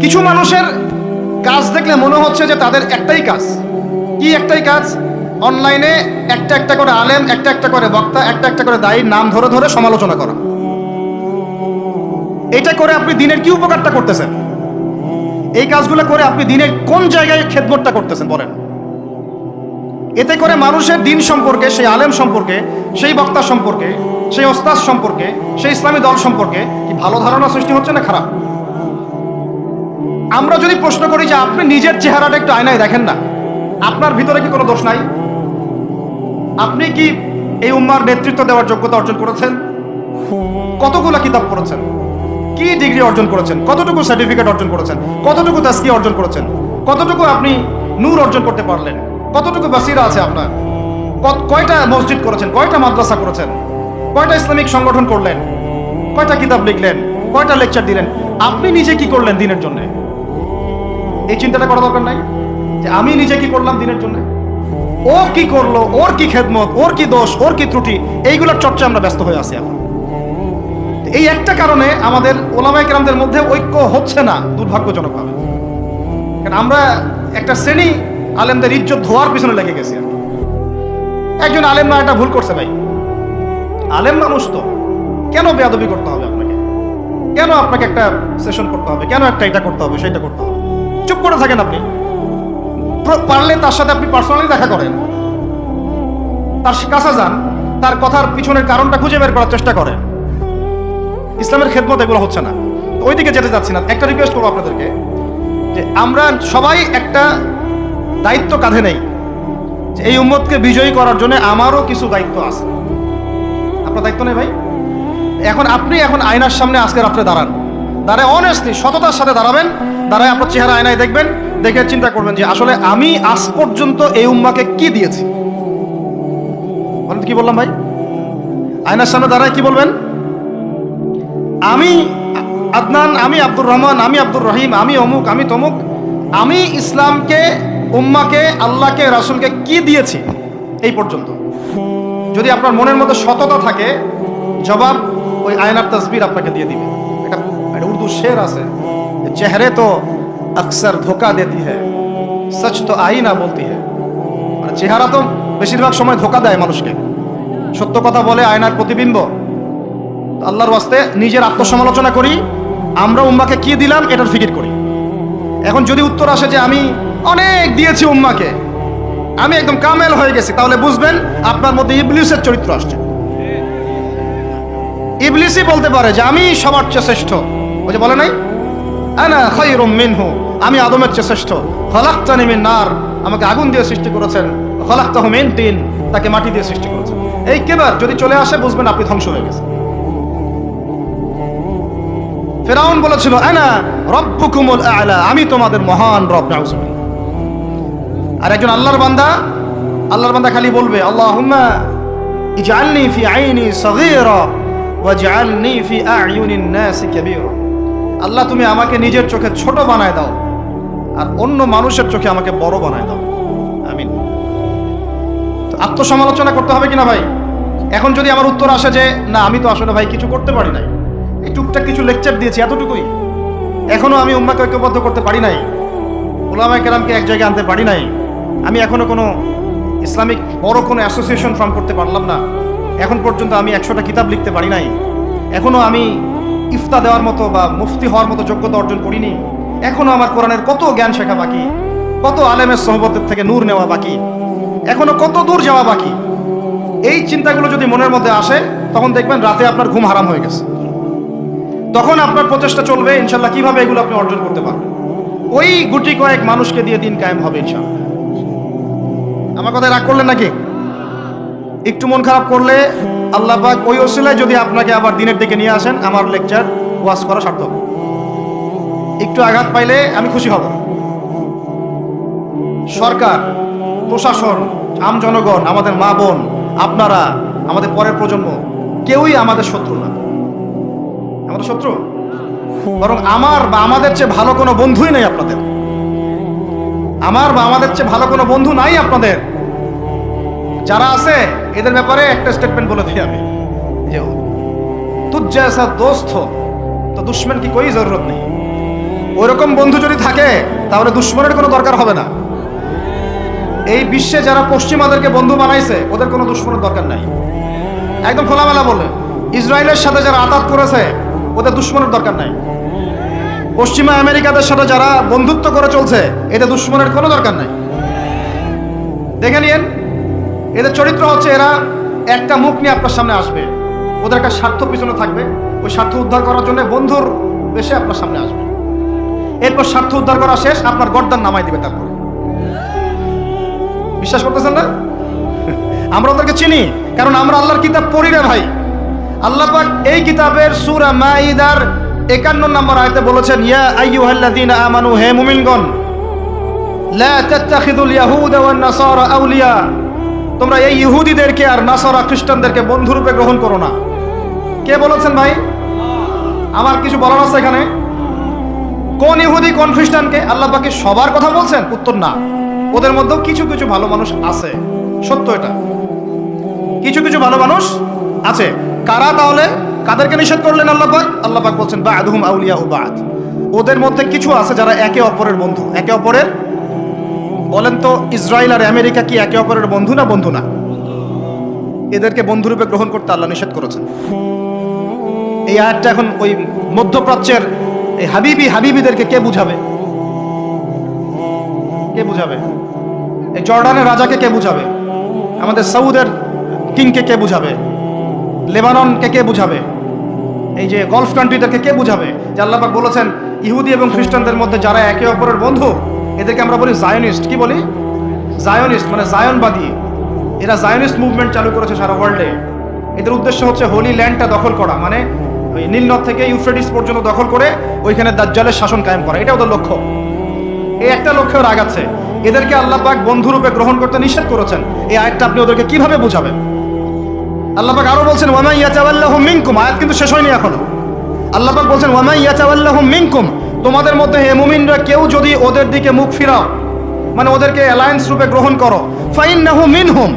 কিছু মানুষের কাজ দেখলে মনে হচ্ছে যে তাদের একটাই কাজ। কি একটাই কাজ? অনলাইনে একটা একটা করে আলেম, একটা একটা করে বক্তা, একটা একটা করে দায়ীর নাম ধরে ধরে সমালোচনা করা। এটা করে আপনি দিনের কি উপকারটা করতেছেন? এই কাজগুলো করে আপনি দিনের কোন জায়গায় খেদমতটা করতেছেন বলেন। এতে করে মানুষের দিন সম্পর্কে, সেই আলেম সম্পর্কে, সেই বক্তা সম্পর্কে, সেই ওস্তাদ সম্পর্কে, সেই ইসলামী দল সম্পর্কে কি ভালো ধারণা সৃষ্টি হচ্ছে না খারাপ? আমরা যদি প্রশ্ন করি যে আপনি নিজের চেহারাটা একটু আয়নায় দেখেন না, আপনার ভিতরে কি কোনো দোষ নাই? আপনি কি এই উম্মার নেতৃত্ব দেওয়ার যোগ্যতা অর্জন করেছেন? কতগুলো কিতাব পড়েছেন? কি ডিগ্রি অর্জন করেছেন? কতটুকু সার্টিফিকেট অর্জন করেছেন? কতটুকু তাস্কি অর্জন করেছেন? কতটুকু আপনি নূর অর্জন করতে পারলেন? কতটুকু বাসিরা আছে আপনার? কয়টা মসজিদ করেছেন? কয়টা মাদ্রাসা করেছেন? কয়টা ইসলামিক সংগঠন করলেন? কয়টা কিতাব লিখলেন? কয়টা লেকচার দিলেন? আপনি নিজে কি করলেন দিনের জন্য? এই চিন্তাটা করা দরকার নাই যে আমি নিজে কি করলাম দিনের জন্য? ও কি করল, ওর কি খেদমত, ওর কি দোষ, ওর কি ত্রুটি, এইগুলোর চর্চা আমরা ব্যস্ত হয়ে আছি এখন। এই একটা কারণে আমাদের ওলামাই কেরামদের মধ্যে ঐক্য হচ্ছে না দুর্ভাগ্যজনকভাবে। কারণ আমরা একটা শ্রেণি আলেমদের ইজ্জত ধোয়ার পিছনে লেগে গেছি আর একজন আলেম না, একটা ভুল করছে ভাই। আলেম মানুষ তো। কেন বেয়াদবি করতে হবে আপনাকে? কেন আপনাকে একটা সেশন করতে হবে? কেন একটা এটা করতে হবে, সেটা করতে হবে? চুপ করে থাকেন আপনি। পারলে তার সাথে আপনি পার্সোনালি দেখা করেন। তার কাছে যান, তার কথার পিছনের কারণটা খুঁজে বের করার চেষ্টা করেন। ইসলামের খেদমত এগুলো হচ্ছে না। ওইদিকে যেতে যাচ্ছি না। একটা রিকোয়েস্ট করব আপনাদেরকে, যে আমরা সবাই একটা দায়িত্ব কাঁধে নেই, যে এই উম্মতকে বিজয়ী করার জন্য আমারও কিছু দায়িত্ব আছে। আপনার দায়িত্ব নেই ভাই? এখন আপনি এখন আয়নার সামনে আজকে রাত্রে দাঁড়ান। দাঁড়ায় অনেস্টলি সততার সাথে দাঁড়াবেন, দাঁড়ায় আপনার চেহারা আয়নায় দেখবেন, দেখে চিন্তা করবেন যে আসলে আমি আজ পর্যন্ত এই উম্মাকে কি দিয়েছি। কি বললাম ভাই? আয়নার সামনে দাঁড়ায় কি বলবেন? আমি আদনান, আমি আব্দুর রহমান, আমি আব্দুর রহিম, আমি অমুক, আমি তমুক, আমি ইসলামকে, উম্মাকে, আল্লাহকে, রাসূলকে কি দিয়েছি এই পর্যন্ত? যদি আপনার মনের মধ্যে সততা থাকে, জবাব ওই আয়নার তসবির আপনাকে দিয়ে দিবে। শের আছে যে চেহারে তো আকসার ধোকা দেতি হ্যায় সচ তো আইনা বলতি হ্যায় মানে চেহারা তো বেশিরভাগ সময় ধোকা দেয় মানুষকে সত্য কথা বলে আয়নার প্রতিবিম্ব আল্লাহর ওয়াস্তে নিজের আত্মসমালোচনা করি, আমরা উম্মাকে কি দিলাম এটার ফিকির করি। এখন যদি উত্তর আসে যে আমি অনেক দিয়েছি উম্মাকে, আমি একদম কামেল হয়ে গেছি, তাহলে বুঝবেন আপনার মধ্যে ইবলিসের চরিত্র আসছে। ইবলিসই বলতে পারে যে আমি সবার চেয়ে শ্রেষ্ঠ। যে বলে নাই? আনা খায়রুম মিনহু, আমি আদমের চেয়ে শ্রেষ্ঠ। খলাক্তানি মিন নার, আমাকে আগুন দিয়ে সৃষ্টি করেছেন। খলাক্তাহু মিন তিন তাকে মাটি দিয়ে সৃষ্টি করেছেন। এই কেবার, যদি চলে আসে, বুঝবেন আপনি ধ্বংস হয়ে গেছেন। ফেরাউন বলেছিল, আনা রব্বুকুমুল আলা, আমি তোমাদের মহান রব নাউজুবিল্লাহ আর একজন আল্লাহর বান্দা আল্লাহর বান্দা খালি বলবে, আল্লাহুম্মা ইজআলনি ফি আইনি সগীরা ওয়াজআলনি ফি আ'য়ুনিন নাস কাবীরা। আল্লাহ, তুমি আমাকে নিজের চোখে ছোট বানায় দাও আর অন্য মানুষের চোখে আমাকে বড় বানায় দাও। আমিন। আত্মসমালোচনা করতে হবে কিনা ভাই? এখন যদি আমার উত্তর আসে যে, না, আমি তো আসলে ভাই কিছু করতে পারি নাই। এই টুকটাক কিছু লেকচার দিয়েছি এতটুকুই। এখনও আমি উম্মাকে ঐক্যবদ্ধ করতে পারি নাই। ওলামায় কেরামকে এক জায়গায় আনতে পারি নাই। আমি এখনও কোনো ইসলামিক বড় কোনো অ্যাসোসিয়েশন ফর্ম করতে পারলাম না। এখন পর্যন্ত আমি একশোটা কিতাব লিখতে পারি নাই। এখনও আমি ইফতা দেওয়ার মতো বা মুফতি হওয়ার মতো যোগ্যতা অর্জন করিনি। এখনও আমার কোরআনের কত জ্ঞান শেখা বাকি? কত আলেমের সহবতের থেকে নূর নেওয়া বাকি? এখনও কত দূর যাওয়া বাকি? এই চিন্তাগুলো যদি মনের মধ্যে আসে, তখন দেখবেন রাতে আপনার ঘুম হারাম হয়ে গেছে। তখন আপনার প্রচেষ্টা চলবে, ইনশাল্লাহ, কীভাবে এগুলো আপনি অর্জন করতে পারবেন। ওই গুটি কয়েক মানুষকে দিয়ে দিন কায়েম হবে, ইনশাল্লাহ। আমার কথায় রাগ করলেন নাকি? একটু মন খারাপ করলে আল্লাহ পাক ওই ওসিলায় যদি আপনাকে আবার দিনের দিকে নিয়ে আসেন, আমার লেকচার ওয়াজ করা সার্থক। একটু আঘাত পাইলে আমি খুশি হব। সরকার, প্রশাসন, আম জনগণ, আমাদের মা বোন, আপনারা, আমাদের পরের প্রজন্ম, কেউই আমাদের শত্রু না। আমাদের শত্রু? বরং আমার বা আমাদের চেয়ে ভালো কোনো বন্ধুই নেই আপনাদের। আমার বা আমাদের চেয়ে ভালো কোনো বন্ধু নাই আপনাদের। যারা আছে এদের ব্যাপারে একটা স্টেটমেন্ট বলে দিই আমি। যে, তুজ জ্যাসা দোস্ত, তো দুশ্মন কি কোই জরুরত নেই? ওরকম বন্ধু যদি থাকে, তাহলে দুশ্মনের কোনো দরকার হবে না। এই বিশ্বে যারা পশ্চিমাদেরকে বন্ধু বানাইছে, ওদের কোনো দুশ্মনের দরকার নাই। একদম খোলামেলা বলে ইসরায়েলের সাথে যারা আতাত করেছে, ওদের দুশ্মনের দরকার নাই। পশ্চিমা আমেরিকাদের সাথে যারা বন্ধুত্ব করে চলছে এটা দুশ্মনের কোনো দরকার নাই। দেখে নিয়েন এদের চরিত্র হচ্ছে এরা একটা মুখ নিয়ে আপনার সামনে আসবে। ওদের একটা স্বার্থ পিছনে থাকবে। ওই স্বার্থ উদ্ধার করার জন্য বন্ধুর বেশে আপনার সামনে আসবে। এরপর স্বার্থ উদ্ধার করা শেষ, আপনার গর্দান নামাই দিবে তারপরে। বিশ্বাস করতেছেন না? আমরা ওদেরকে চিনি, কারণ আমরা আল্লাহর কিতাব পড়ি রে ভাই। আল্লাহ পাক এই কিতাবের সূরা মাইদার 51 নম্বর আয়তে বলেছেন, ইয়া আইয়ুহাল্লাযীনা আমানু, হে মুমিনগণ, লা তাত্তাখিযুল ইয়াহুদা ওয়ান নাসারা আউলিয়া। তোমরা এই ইহুদিদেরকে আর নাসারা খ্রিস্টানদেরকে বন্ধুরূপে গ্রহণ করো না। কে বলেছেন ভাই? আমার কিছু বলার আছে এখানে? কোন ইহুদি, কোন খ্রিস্টানকে আল্লাহ পাকে সবার কথা বলছেন? উত্তর না। ওদের মধ্যেও কিছু কিছু ভালো মানুষ আছে। সত্য এটা। কিছু কিছু ভালো মানুষ আছে। কারা তাহলে? কাদেরকে নিষেধ করলেন আল্লাহ পাক? আল্লাহ পাক বলছেন বা আদহুম আউলিয়া বাদ। ওদের মধ্যে কিছু আছে যারা একে অপরের বন্ধু, একে অপরের বলেন তো, ইসরায়েল আর আমেরিকা কি একে অপরের বন্ধু না বন্ধু না? এদেরকে বন্ধুরূপে গ্রহণ করতে আল্লাহ নিষেধ করেছেন। এই আয়াতটা এখন ওই মধ্যপ্রাচ্যের এই হাবিবি, হাবিবিদেরকে কে বুঝাবে? কে বুঝাবে? এই জর্ডানের রাজাকে কে বুঝাবে? আমাদের সৌদের কিংকে কে বুঝাবে? লেবাননকে কে বুঝাবে? এই যে গলফ কান্ট্রিদেরকে কে বুঝাবে? যে আল্লাপাক বলেছেন, ইহুদি এবং খ্রিস্টানদের মধ্যে যারা একে অপরের বন্ধু এদেরকে আমরা বলি জায়নিস্ট কি বলি? জায়নিস্ট মানে জায়নবাদী এরা জায়নিস্ট মুভমেন্ট চালু করেছে সারা ওয়ার্ল্ডে এদের উদ্দেশ্য হচ্ছে হোলি ল্যান্ডটা দখল করা মানে ওই নীলনদ থেকে ইউফ্রেটিস পর্যন্ত দখল করে ওইখানে দাজ্জালের শাসন কায়েম করা। এটা ওদের লক্ষ্য। এই একটা লক্ষ্যে ওরা আগাচ্ছে। এদেরকে আল্লাহ পাক বন্ধুরূপে গ্রহণ করতে নিষেধ করেছেন। এই আয়াতটা আপনি ওদেরকে কীভাবে বুঝাবেন? আল্লাহ পাক আরও বলছেন ওয়ামা ইয়াতাওয়াল্লাহু মিনকুম। আয়াত কিন্তু শেষ হয়নি এখনও। আল্লাহ পাক বলছেন ওয়ামা ইয়াতাওয়াল্লাহু মিনকুম। তোমাদের মধ্যে হে মুমিনরা কেউ যদি ওদের দিকে মুখ ফিরাও মানে ওদেরকে অ্যালায়েন্স রূপে গ্রহণ করো ফাইন নাহু মিন মিনহুম,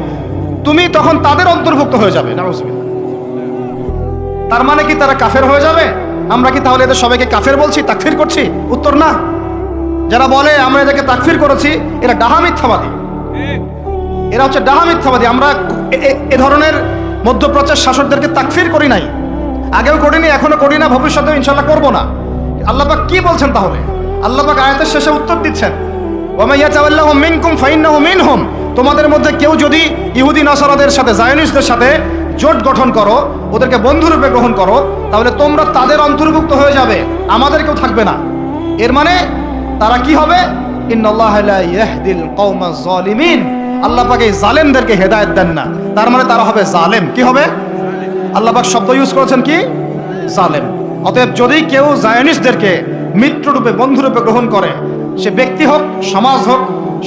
তুমি তখন তাদের অন্তর্ভুক্ত হয়ে যাবে। তার মানে কি তারা কাফের হয়ে যাবে? আমরা কি তাহলে এদের সবাইকে কাফের বলছি, তাকফির করছি? উত্তর না। যারা বলে, আমরা এদেরকে তাকফির করেছি, এরা ডাহা মিথ্যাবাদী। এরা হচ্ছে ডাহা মিথ্যাবাদী। আমরা এ ধরনের মধ্যপ্রাচ্যের শাসকদেরকে তাকফির করি নাই। আগেও করিনি, এখনও করি না, ভবিষ্যতেও ইনশাল্লাহ করব না। আল্লাহবাক কি বলছেন তাহলে? আল্লাহবাক আয়াতের শেষে উত্তর দিচ্ছেন তোমাদের মধ্যে কেউ যদি ইহুদি, নাসারাদের সাথে, জায়নিস্টদের সাথে জোট গঠন করো, ওদেরকে বন্ধুরূপে গ্রহণ করো, তাহলে তোমরা তাদের অন্তর্ভুক্ত হয়ে যাবে, আমাদের কেউ থাকবে না। এর মানে তারা কি হবে? ইন্নাল্লাহ লা ইয়াহদিল কওমাজ জালিমিন। আল্লাহ পাক এই জালেমদেরকে হেদায়েত দেন না। তার মানে তারা হবে জালেম। কি হবে? আল্লাহ পাক শব্দ ইউজ করেছেন কি? জালেম। অতএব যদি কেউ জায়নিস্টদেরকে মিত্ররূপে, বন্ধুরূপে গ্রহণ করে, সে ব্যক্তি হোক, সমাজ হোক,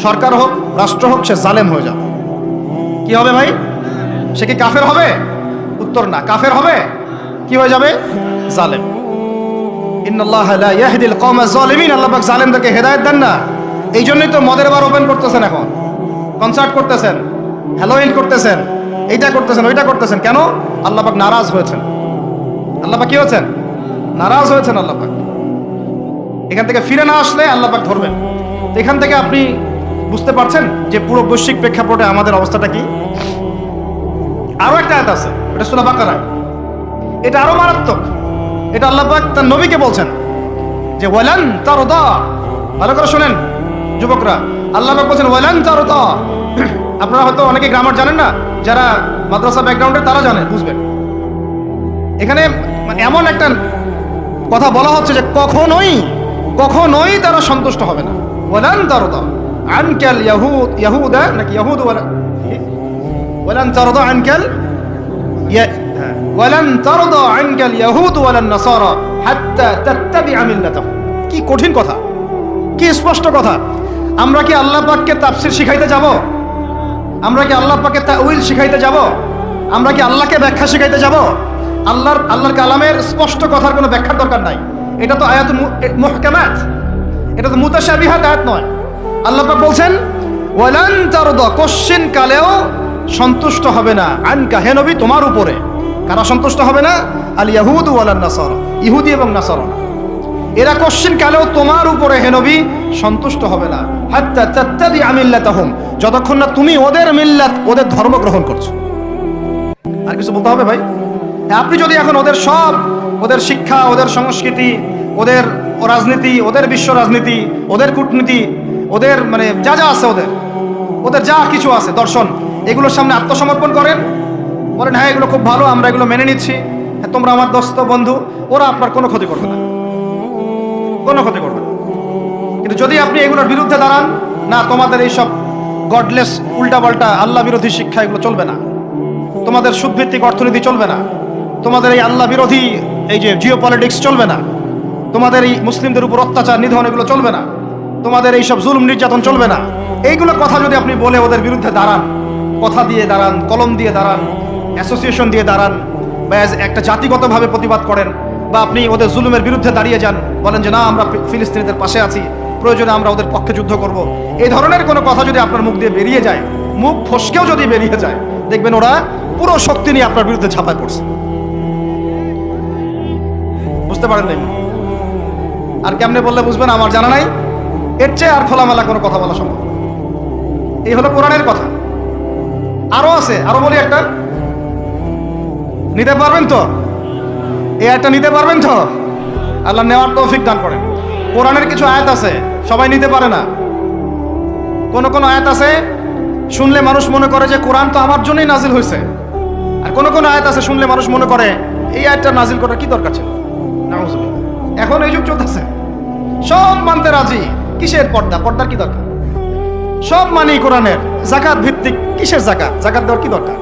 সরকার হোক, রাষ্ট্র হোক, সে জালেম হয়ে যাবে। কি হবে ভাই? সে কি কাফের হবে? উত্তর না। কাফের হবে? কি হয়ে যাবে? জালেম। ইন্নাল্লাহ লা ইয়াহদিল কওমাজ জালিমিন। আল্লাহ জালেমদেরকে হেদায়েত দেন না। এই জন্যই তো মদের ওপেন করতেছেন এখন। কনসার্ট করতেছেন করতেছেন, এইটা করতেছেন, ওইটা করতেছেন। কেন? নারাজ হয়েছেন। আল্লাপাক কি হয়েছেন? নারাজ হয়েছেন আল্লাহ পাক। এখান থেকে ফিরে না আসলে আল্লাহ পাক ধরবেন। এখান থেকে আপনি বুঝতে পারছেন যে পুরো বৈশ্বিক প্রেক্ষাপটে আমাদের অবস্থাটা কি? আরও একটা আয়াত আছে, এটা সুরা বাকারায় এটা আরও মারাত্মক। এটা আল্লাহ পাক তার নবীকে বলছেন যে, ওয়ালান তারদা। ভালো করে শোনেন, যুবকরা। আল্লাহ পাক বলছেন, ওয়ালান তারদা। আপনারা হয়তো অনেকে গ্রামার জানেন না, যারা মাদ্রাসা ব্যাকগ্রাউন্ডে তারা জানেন বুঝবেন। এখানে মানে এমন একটা কথা বলা হচ্ছে যে কখনোই কখনোই তারা সন্তুষ্ট হবে না। ওলান তারদা আনকাল ইয়াহুদ, ইয়াহুদা নাকি ইয়াহুদ ওয়ালান তারদা আনকাল হ্যাঁ, ওয়ালান তারদা আনকাল ইয়াহুদ ওয়ালান নাসারা হাত্তা তাত্তাবিআ মিল্লাতাহুম কি কঠিন কথা, কি স্পষ্ট কথা। আমরা কি আল্লাহ পাককে তাফসির শিখাইতে যাব? আমরা কি আল্লাহ পাককে তাউইল শিখাইতে যাব? আমরা কি আল্লাহকে ব্যাখ্যা শিখাইতে যাব? আল্লাহর আল্লাহর কালামের স্পষ্ট কথার কোনো ব্যাখ্যার দরকার নাই। এটা তো আয়াত মুহকামাত। এটা তো মুতাশাবিহাত আয়াত নয়। আল্লাহ পাক বলছেন, ওয়ালান তারদা, কোশ্চিন কালেও সন্তুষ্ট হবে না। আনকা, হে নবী, তোমার উপরে। কারা সন্তুষ্ট হবে না? আল ইয়াহুদ ওয়ালান নাসারা। ইহুদি এবং নাসারা। এরা কোশ্চিন কালেও তোমার উপরে, হে নবী, সন্তুষ্ট হবে না। হাত্তা তাত্তাবি আমিল্লাতাহুম যতক্ষণ না তুমি ওদের মিল্লাত, ওদের ধর্ম গ্রহণ করছ। আর কিছু বলতে হবে ভাই? আপনি যদি এখন ওদের সব, ওদের শিক্ষা, ওদের সংস্কৃতি, ওদের রাজনীতি, ওদের বিশ্ব রাজনীতি, ওদের কূটনীতি, ওদের মানে যা যা আছে ওদের ওদের যা কিছু আছে, দর্শন, এগুলোর সামনে আত্মসমর্পণ করেন। বলেন হ্যাঁ এগুলো খুব ভালো, আমরা এগুলো মেনে নিচ্ছি। হ্যাঁ তোমরা আমার দোস্ত, বন্ধু, ওরা আপনার কোনো ক্ষতি করবে না। কোনো ক্ষতি করবে না। কিন্তু যদি আপনি এগুলোর বিরুদ্ধে দাঁড়ান, না, তোমাদের এইসব গডলেস উল্টাপাল্টা, আল্লাহ বিরোধী শিক্ষা এগুলো চলবে না। তোমাদের সুদভিত্তিক অর্থনীতি চলবে না। তোমাদের এই আল্লাহ বিরোধী এই যে জিও পলিটিক্স চলবে না। তোমাদের এই মুসলিমদের উপর অত্যাচার, নিধন, এগুলো চলবে না। তোমাদের এই সব জুলুম, নির্যাতন চলবে না। এইগুলো কথা যদি আপনি বলে ওদের বিরুদ্ধে দাঁড়ান, কথা দিয়ে দাঁড়ান, কলম দিয়ে দাঁড়ান অ্যাসোসিয়েশন দিয়ে দাঁড়ান, বা একটা জাতিগতভাবে প্রতিবাদ করেন, বা আপনি ওদের জুলুমের বিরুদ্ধে দাঁড়িয়ে যান, বলেন যে, না, আমরা ফিলিস্তিনিদের পাশে আছি, প্রয়োজনে আমরা ওদের পক্ষে যুদ্ধ করব। এই ধরনের কোনো কথা যদি আপনার মুখ দিয়ে বেরিয়ে যায়, মুখ ফসকেও যদি বেরিয়ে যায়, দেখবেন ওরা পুরো শক্তি নিয়ে আপনার বিরুদ্ধে ঝাঁপায় পড়ছে। বুঝতে পারেন আর কেমনে বললে বুঝবেন, আমার জানা নাই। এর চেয়ে আর খোলামেলা কোনো কথা বলা সম্ভব এই হলো কোরআনের কথা। আরও আছে, আরও বলি একটা। নিতে পারবেন তো? এই একটা নিতে পারবেন তো? আল্লাহ নেওয়ার তৌফিক দান করেন। কোরআনের কিছু আয়াত আছে, সবাই নিতে পারে না। কোন কোন আয়াত আছে, শুনলে মানুষ মনে করে যে কোরআন তো আমার জন্যই নাজিল হয়েছে। আর কোন কোন আয়াত আছে, শুনলে মানুষ মনে করে, এই আয়াতটা নাজিল করার কি দরকার ছিল। এখন এই যুগ চলতেছে। সব মানতে রাজি। কিসের পর্দা? পর্দার কি দরকার? সব মানি কোরআনের। জাকাত ভিত্তিক কিসের জাকাত? জাকাত দেওয়ার কি দরকার?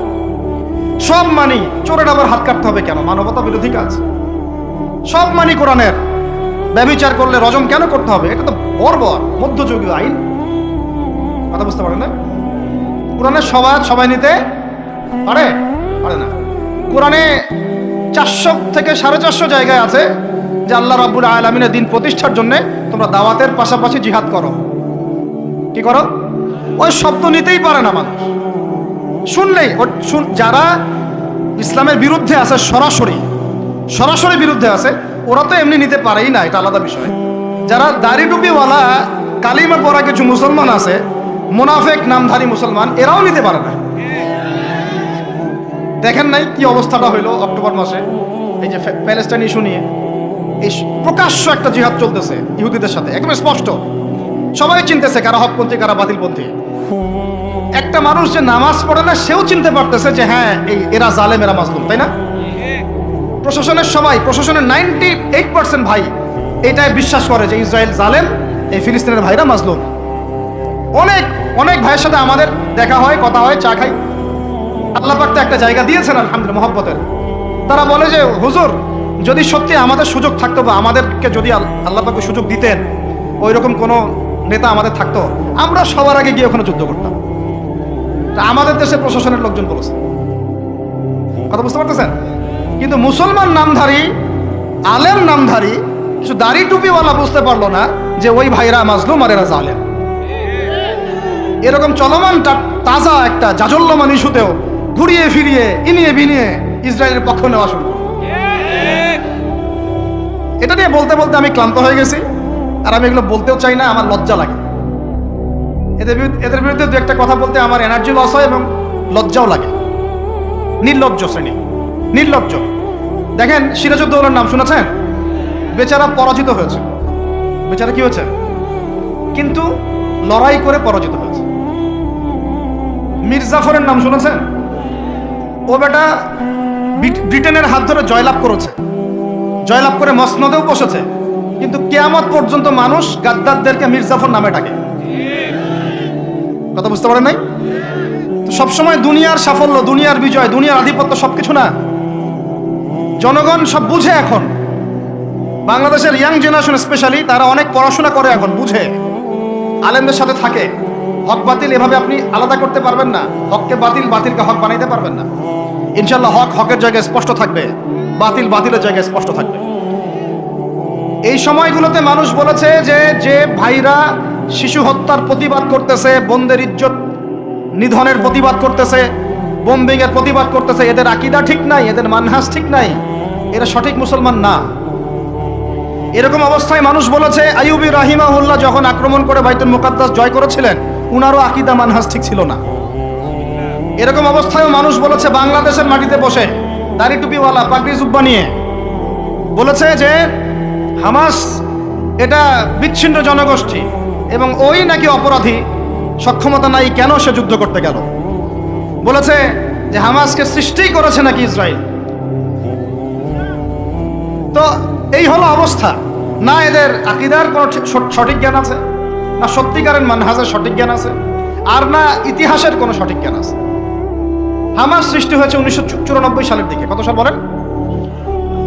সব মানি চোরের আবার হাত কাটতে হবে কেন? মানবতা বিরোধী কাজ। সব মানি কোরআনের। ব্যবিচার করলে রজম কেন করতে হবে? এটা তো বর্বর। মধ্যযুগীয় আইন। কথা বুঝতে পারে না? কোরআনের সবাই সবাই নিতে পারে? পারে না। কোরআনে চারশো থেকে সাড়ে চারশো জায়গায় আছে যে আল্লাহ রাব্বুল আলমিনের দিন প্রতিষ্ঠার জন্য তোমরা দাওয়াতের পাশাপাশি জিহাদ করো। কি করো? ওই শব্দ নিতেই পারে না মানুষ। শুনলেই ও যারা ইসলামের বিরুদ্ধে আছে সরাসরি সরাসরি বিরুদ্ধে আছে, ওরা তো এমনি নিতে পারেই না, এটা আলাদা বিষয়। যারা দাড়ি টুপিওয়ালা, কালিমা পড়া কিছু মুসলমান আছে, মোনাফেক, নামধারী মুসলমান, এরাও নিতে পারে না। দেখেন নাই কি অবস্থাটা হইল অক্টোবর মাসে? এই যে প্যালেস্টাইন ইস্যু নিয়ে। এই প্রকাশ্য একটা জিহাদ চলতেছে ইহুদিদের সাথে, একদম স্পষ্ট। সবাই চিনতেছে কারা হকপন্থী, কারা বাতিলপন্থী। একটা মানুষ যে নামাজ পড়ে না, সেও চিনতে পারতেছে যে হ্যাঁ এই এরা জালেম এরা মাজলুম, তাই না? প্রশাসনের সবাই, প্রশাসনের নাইনটি এইট পার্সেন্ট ভাই এটাই বিশ্বাস করে যে ইসরায়েল জালেম, এই ফিলিস্তিনের ভাইরা মাজলুম। অনেক অনেক ভাইয়ের সাথে আমাদের দেখা হয়, কথা হয়, চা খাই। আল্লাহ তো একটা জায়গা দিয়েছেন, আলহামদুলিল্লাহ, মহব্বতের। তারা বলে যে, হুজুর, যদি সত্যি আমাদের সুযোগ থাকতো বা আমাদেরকে যদি আল- আল্লাহ পাকে সুযোগ দিতেন, ওই রকম কোনো নেতা আমাদের থাকতো, আমরা সবার আগে গিয়ে ওখানে যুদ্ধ করতাম। তা আমাদের দেশের প্রশাসনের লোকজন বলেছে। কথা বুঝতে পারতেছেন? কিন্তু মুসলমান নামধারী, আলেম নামধারী, কিছু দাড়ি টুপিওয়ালা বুঝতে পারল না যে ওই ভাইরা মাজলুম আর এরা জালেম। এরকম চলমান তাজা একটা জাজল্যমান ইস্যুতেও ঘুরিয়ে ফিরিয়ে, ইনিয়ে বিনিয়ে ইসরায়েলের পক্ষ নেওয়া শুরু এটা নিয়ে বলতে বলতে আমি ক্লান্ত হয়ে গেছি, আর আমি এগুলো বলতেও চাই না, আমার লজ্জা লাগে। এদের বিরুদ্ধে এদের বিরুদ্ধে দু একটা কথা বলতে আমার এনার্জি লস হয় এবং লজ্জাও লাগে। নির্লজ্জ শ্রেণি। নির্লজ্জ। দেখেন, সিরাজউদ্দৌলার নাম শুনেছেন? বেচারা পরাজিত হয়েছে। বেচারা কি হয়েছে? কিন্তু লড়াই করে পরাজিত হয়েছে। মির্জাফরের নাম শুনেছেন? ও বেটা ব্রিটেনের হাত ধরে জয়লাভ করেছে। জয়লাভ করে মসনদেও বসেছে। কিন্তু কেয়ামত পর্যন্ত মানুষ গাদ্দারদেরকে মির্জাফর নামে ডাকে। কথা বুঝতে পারেন নাই? তো সবসময় দুনিয়ার সাফল্য, দুনিয়ার বিজয়, দুনিয়ার আধিপত্য সবকিছু না। জনগণ সব বুঝে এখন। বাংলাদেশের ইয়াং জেনারেশন স্পেশালি তারা অনেক পড়াশোনা করে এখন, বুঝে। আলেমদের সাথে থাকে। হক বাতিল এভাবে আপনি আলাদা করতে পারবেন না। হককে বাতিল, বাতিলকে হক বানাইতে পারবেন না। ইনশাল্লাহ হক হকের জায়গায় স্পষ্ট থাকবে, বাতিল বাতিলের জায়গায় স্পষ্ট থাকবে। এই সময়গুলোতে মানুষ বলেছে যে যে ভাইরা শিশু হত্যার প্রতিবাদ করতেছে, বন্দের ইজ্জত নিধনের প্রতিবাদ করতেছে বোম্বিং এর প্রতিবাদ করতেছে, এদের আকিদা ঠিক নাই, এদের মানহাস ঠিক নাই, এরা সঠিক মুসলমান না। এরকম অবস্থায় মানুষ বলেছে, আইয়ুবি রাহিমাহুল্লাহ যখন আক্রমণ করে বাইতুল মুকাদ্দাস জয় করেছিলেন, উনারও আকিদা মানহাস ঠিক ছিল না। এরকম অবস্থায়ও মানুষ বলেছে বাংলাদেশের মাটিতে বসে, দাড়ি টুপিওয়ালা, পাগড়ি জুব্বা নিয়ে। বলেছে যে হামাস এটা বিচ্ছিন্ন জনগোষ্ঠী এবং ওই নাকি অপরাধী, সক্ষমতা নাই কেন সে যুদ্ধ করতে গেল? বলেছে যে হামাসকে সৃষ্টি করেছে নাকি ইসরায়েল। তো এই হলো অবস্থা। না এদের আকিদার কোনো ঠিক- সঠ- সঠিক জ্ঞান আছে, না সত্যিকারের মানহাজের সঠিক জ্ঞান আছে, আর না ইতিহাসের কোনো সঠিক জ্ঞান আছে। হামাস সৃষ্টি হয়েছে উনিশশো চুরানব্বই সালের দিকে। কত সাল বলেন?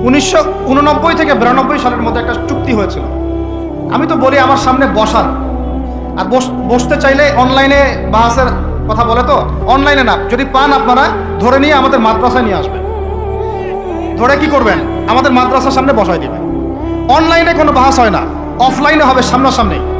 উনিশশো উননব্বই থেকে বিরানব্বই সালের মধ্যে একটা চুক্তি হয়েছিল। আমি তো বলি আমার সামনে বসার। আর বস- বসতে চাইলে অনলাইনে বাহাসের কথা বলে তো? অনলাইনে না। যদি পান আপনারা, ধরে নিয়ে আমাদের মাদ্রাসায় নিয়ে আসবেন। ধরে কি করবেন? আমাদের মাদ্রাসার সামনে বসাই দিবেন। অনলাইনে কোনো বাহাস হয় না। অফলাইনে হবে সামনাসামনি।